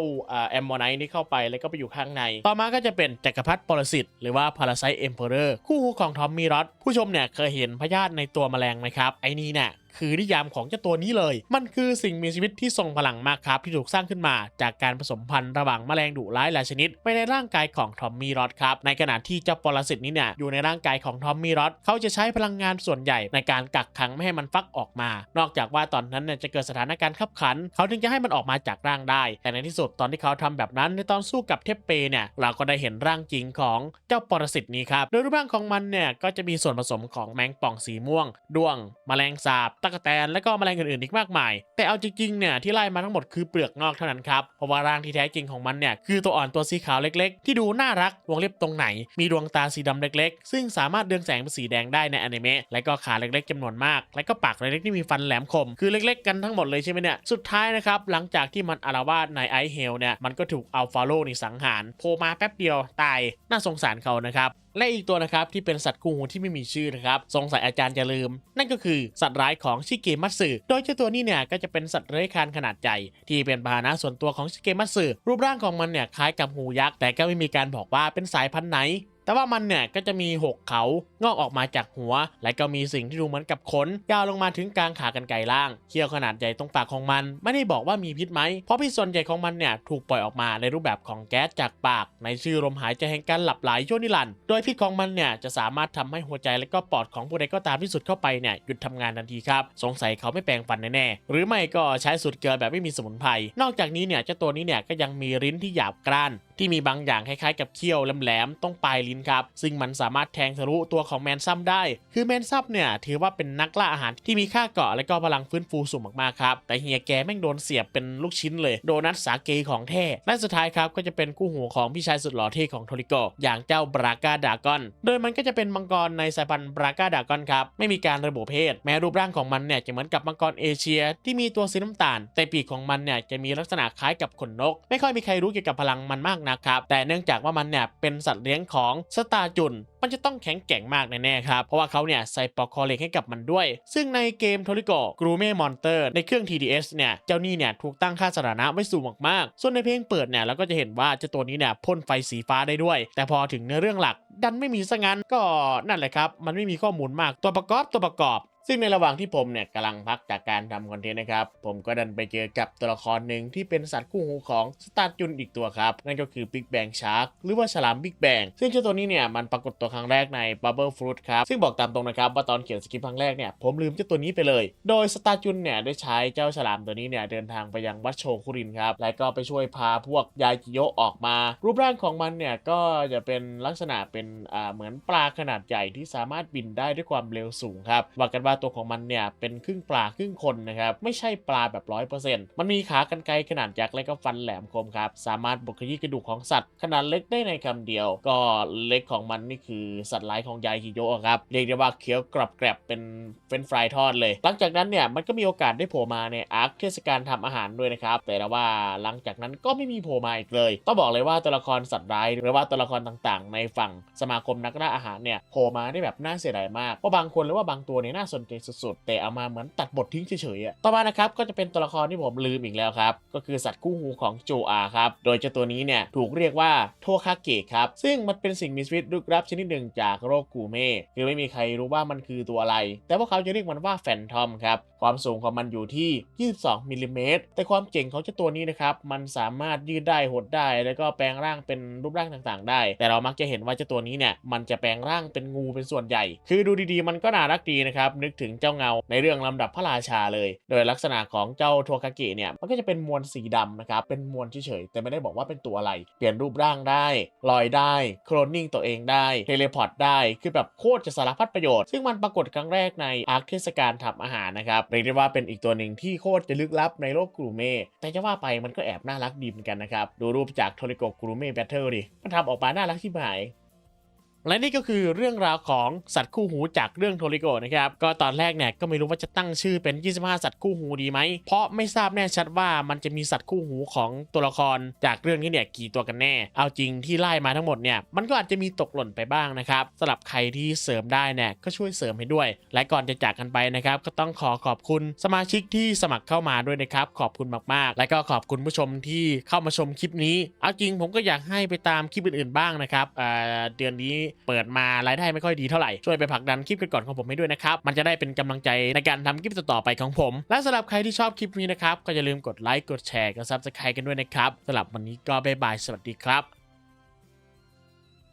แอมโมไนท์นี่เข้าไปแล้วก็ไปอยู่ข้างใน ต่อมาก็จะเป็นจักรพรรดิปรสิตหรือว่าพาราไซเอ็มเพอเรอร์คู่หูของทอมมี่รอดผู้ชมเนี่ยเคยเห็นพยาธิในตัวแมลงไหมครับไอ้นี่เนี่ย คือนิยามของเจ้าตัวนี้เลย มันคือสิ่งมีชีวิตที่ทรงพลังมากครับที่ถูกสร้างขึ้นมา จากการผสมพันธุ์ระหว่างแมลงดุร้ายหลายชนิดไปในร่างกายของทอมมี่รอดครับในขณะที่เจ้าปรสิตนี้เนี่ยอยู่ในร่างกายของทอมมี่รอดเขาจะใช้พลังงานส่วนใหญ่ในการกักขังไม่ให้มันฟักออกมา นอกจากว่าตอนนั้นเนี่ยจะเกิดสถานการณ์ขับขัน เขาถึงจะให้มันออกมาจากร่างได้ แต่ในที่สุดตอนที่เขาทำแบบนั้นในตอนสู้กับเทปเปเนี่ยเราก็ได้เห็นร่างจริงของเจ้าปรสิตนี้ครับโดยรูปร่างของมันเนี่ยก็จะมีส่วนผสมของแมงป่องสีม่วง ดวง แมลงสาบตกแตนและก็แมลงอื่นๆอีกมากมาย แต่เอาจริงๆเนี่ยที่ไล่มาทั้งหมดคือเปลือกนอกเท่านั้นครับเพราะว่าร่างที่แท้จริงของมันเนี่ยคือตัวอ่อนตัวสีขาวเล็ก ๆ ที่ดูน่ารักวงเล็บตรงไหน มีดวงตาสีดำเล็ก ๆ ซึ่งสามารถเรืองแสงเป็นสีแดงได้ในอนิเมะและก็ขาเล็กๆจำนวนมาก และก็ปากเล็กๆที่มีฟันแหลมคม คือเล็ก ๆ กันทั้งหมดเลยใช่ไหมเนี่ยสุดท้ายนะครับหลังจากที่มันอารวาสในไอเฮลเนี่ยมันก็ถูกอัลฟาโลนี่สังหารโผล่มาแป๊บเดียวตายน่าสงสารเขานะครับและอีกตัวนะครับที่เป็นสัตว์คู่หูที่ไม่มีชื่อนะครับสงสัยอาจารย์จะลืม นั่นก็คือสัตว์ร้ายของชิเกมัตสึโดยเจ้าตัวนี้เนี่ยก็จะเป็นสัตว์เลื้อยคลานขนาดใหญ่ที่เป็นพาหนะส่วนตัวของชิเกมัตสึรูปร่างของมันเนี่ยคล้ายกับหูยักษ์แต่ก็ไม่มีการบอกว่าเป็นสายพันธุ์ไหน แต่ว่ามันเนี่ยก็จะมีหกเขางอกออกมาจากหัว และก็มีสิ่งที่ดูเหมือนกับขนยาวลงมาถึงกลางขากรรไกรล่างเขี้ยวขนาดใหญ่ตรงปากของมัน ไม่ได้บอกว่ามีพิษไหม เพราะพิษส่วนใหญ่ของมันเนี่ยถูกปล่อยออกมาในรูปแบบของแก๊สจากปาก ในชื่อลมหายใจแห่งการหลับไหลชั่วนิรันดร์โดยพิษของมันเนี่ยจะสามารถทำให้หัวใจและก็ปอดของผู้ใดก็ตามที่สุดเข้าไปเนี่ยหยุดทำงานทันทีครับสงสัยเขาไม่แปลงฟันแน่ๆหรือไม่ก็ใช้สูตรเกลือแบบไม่มีสมุนไพรนอกจากนี้เนี่ยเจ้าตัวนี้เนี่ยก็ยังมีลิ้นที่หยาบกร้านที่มีบางอย่างคล้ายๆกับเขี้ยวแหลมๆตรงปลายลิ้นครับ ซึ่งมันสามารถแทงทะลุตัวของแมนซัมได้ คือแมนซัมเนี่ยถือว่าเป็นนักล่าอาหารที่มีค่าเกาะและก็พลังฟื้นฟูสูงมากๆครับ แต่เฮียแกแม่งโดนเสียบเป็นลูกชิ้นเลย โดนัทสาเกของแท้ และสุดท้ายครับก็จะเป็นคู่หูของพี่ชายสุดหล่อเท่ของโทริโก อย่างเจ้าบราก้าดากอน โดยมันก็จะเป็นมังกรในสายพันธุ์บราก้าดากอนครับ ไม่มีการระบุเพศ แม้รูปร่างของมันเนี่ยจะเหมือนกับมังกรเอเชีย ที่มีตัวสีน้ำตาล แต่ปีกของมันเนี่ยจะมีลักษณะคล้ายกับขนนก ไม่ค่อยมีใครรู้เกี่ยวกับพลังมันมากนะครับ แต่เนื่องจากว่ามันเนี่ยเป็นสัตว์เลี้ยงของสตาร์จุน มันจะต้องแข็งแกร่งมากแน่ๆครับ เพราะว่าเขาเนี่ยใส่ปลอกคอเหล็กให้กับมันด้วย ซึ่งในเกมโทริโกกรูเม่มอนเตอร์ในเครื่อง TDS เนี่ย เจ้านี่เนี่ยถูกตั้งค่าสถานะไว้สูงมากๆ ส่วนในเพลงเปิดเนี่ยเราก็จะเห็นว่าเจ้าตัวนี้เนี่ยพ่นไฟสีฟ้าได้ด้วย แต่พอถึงเนื้อเรื่องหลักดันไม่มีซะงั้นก็นั่นแหละครับ มันไม่มีข้อมูลมากตัวประกอบตัวประกอบ ซึ่งในระหว่างที่ผมเนี่ยกำลังพักจากการทำคอนเทนต์นะครับ ผมก็ดันไปเจอกับตัวละครหนึ่งที่เป็นสัตว์คู่หูของสตาร์จุนอีกตัวครับ นั่นก็คือ Big Bang Shark หรือว่าฉลาม Big Bang ซึ่งเจ้าตัวนี้เนี่ยมันปรากฏตัวครั้งแรกใน Bubble Fruit ครับ ซึ่งบอกตามตรงนะครับว่าตอนเขียนสคริปต์ครั้งแรกเนี่ยผมลืมเจ้าตัวนี้ไปเลย โดยสตาร์จุนเนี่ยได้ใช้เจ้าฉลามตัวนี้เนี่ยเดินทางไปยังวัดโชคุรินครับและก็ไปช่วยพาพวกยายกิโยออกมา รูปร่างของมันเนี่ยก็จะเป็นลักษณะเป็นอ่าเหมือนปลาขนาดใหญ่ที่สามารถบินได้ด้วยความเร็วสูงครับว่ากันว่าตัวของมันเนี่ยเป็นครึ่งปลาครึ่งคนนะครับไม่ใช่ปลาแบบร้อยเปอร์เซ็นต์มันมีขากรรไกรขนาดยักษ์และก็ฟันแหลมคมครับสามารถบุกขยี้กระดูกของสัตว์ขนาดเล็กได้ในคำเดียว ก็เล็กของมันนี่คือสัตว์ร้ายของยายฮิโยะครับเรียกได้ว่าเคี้ยวกรอบแกรบเป็นเฟรนฟรายทอดเลย หลังจากนั้นเนี่ยมันก็มีโอกาสได้โผล่มาในอาร์คเทศกาลทำอาหารด้วยนะครับแต่ว่าหลังจากนั้นก็ไม่มีโผล่มาอีกเลย ต้องบอกเลยว่าตัวละครสัตว์ร้ายหรือว่าตัวละครต่างๆ ในฝั่งสมาคมนักล่าอาหารเนี่ยโผล่มาได้แบบน่าเสียดายมากเพราะบางคนหรือว่าบางตัวเนี่ยน่าสนใจสุดๆ แต่เอามาเหมือนตัดบททิ้งเฉยๆต่อมานะครับก็จะเป็นตัวละครที่ผมลืมอีกแล้วครับ ก็คือสัตว์คู่หูของโจอาครับ โดยเจ้าตัวนี้เนี่ยถูกเรียกว่าโทคาเกะครับ ซึ่งมันเป็นสิ่งมีชีวิตลึกลับชนิดหนึ่งจากโรคกูเม่คือไม่มีใครรู้ว่ามันคือตัวอะไร แต่พวกเขาจะเรียกมันว่าแฟนทอมครับความสูงของมันอยู่ที่ 22มิลลิเมตรแต่ความเจ๋งของเจ้าตัวนี้นะครับ มันสามารถยืดได้หดได้ แล้วก็แปลงร่างเป็นรูปร่างต่างๆ ได้ แต่เรามักจะเห็นว่าเจ้าตัวนี้เนี่ย มันจะแปลงร่างเป็นงูเป็นส่วนใหญ่ คือดูดีๆ มันก็น่ารักดีนะครับ นึกถึงเจ้าเงาในเรื่องลำดับพระราชาเลย โดยลักษณะของเจ้าโทคาเกะเนี่ย มันก็จะเป็นมวลสีดำนะครับ เป็นมวลเฉยๆ แต่ไม่ได้บอกว่าเป็นตัวอะไร เปลี่ยนรูปร่างได้ ลอยได้ โคลนนิ่งตัวเองได้ เทเลพอร์ตได้ คือแบบโคตรจะสารพัดประโยชน์ ซึ่งมันปรากฏครั้งแรกในอาร์คเทศกาลทำอาหารนะครับเรียกได้ว่าเป็นอีกตัวหนึ่งที่โคตรจะลึกลับในโลกกรูเม่แต่จะว่าไปมันก็แอบน่ารักดีเหมือนกันนะครับ ดูรูปจากโทริโกกรูเม่แบทเทิลดิมันทำออกมาน่ารักที่หาย และนี่ก็คือเรื่องราวของสัตว์คู่หูจากเรื่องโทริโกะนะครับ ก็ตอนแรกเนี่ยก็ไม่รู้ว่าจะตั้งชื่อเป็น 25 สัตว์คู่หูดีไหม เพราะไม่ทราบแน่ชัดว่ามันจะมีสัตว์คู่หูของตัวละครจากเรื่องนี้เนี่ยกี่ตัวกันแน่ เอาจริงที่ไล่มาทั้งหมดเนี่ยมันก็อาจจะมีตกหล่นไปบ้างนะครับสำหรับใครที่เสริมได้เนี่ยก็ช่วยเสริมให้ด้วย และก่อนจะจากกันไปนะครับก็ต้องขอขอบคุณสมาชิกที่สมัครเข้ามาด้วยนะครับขอบคุณมากๆ และก็ขอบคุณผู้ชมที่เข้ามาชมคลิปนี้ เอาจริงผมก็อยากให้ไปตามคลิปอื่นๆบ้างนะครับเเดือนนี้เปิดมารายได้ไม่ค่อยดีเท่าไหร่ ช่วยไปผลักดันคลิปก่อนๆของผมให้ด้วยนะครับ มันจะได้เป็นกำลังใจในการทำคลิปต่อไปของผม และสำหรับใครที่ชอบคลิปนี้นะครับก็อย่าลืมกดไลค์กดแชร์กดซับสไครต์กันด้วยนะครับสำหรับวันนี้ก็บ๊ายบายสวัสดีครับ